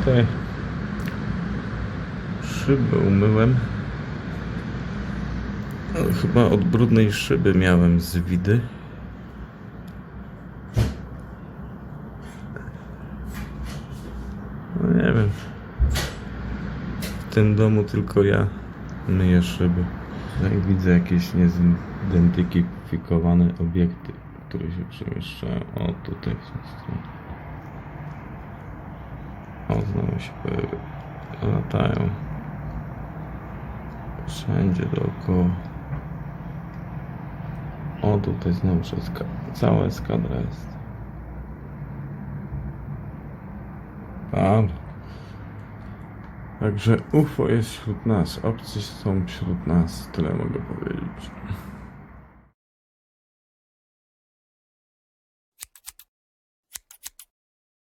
Tutaj szyby umyłem. Ale chyba od brudnej szyby miałem zwidy. No nie wiem. W tym domu tylko ja myję szyby. No i widzę jakieś niezidentyfikowane obiekty, które się przemieszczają. O, tutaj w tą stronę. O, znowu się pojawi- latają. Wszędzie dookoła. O, tutaj znowu eska- cała eskadra jest. Także UFO jest wśród nas, obcy są wśród nas, tyle mogę powiedzieć.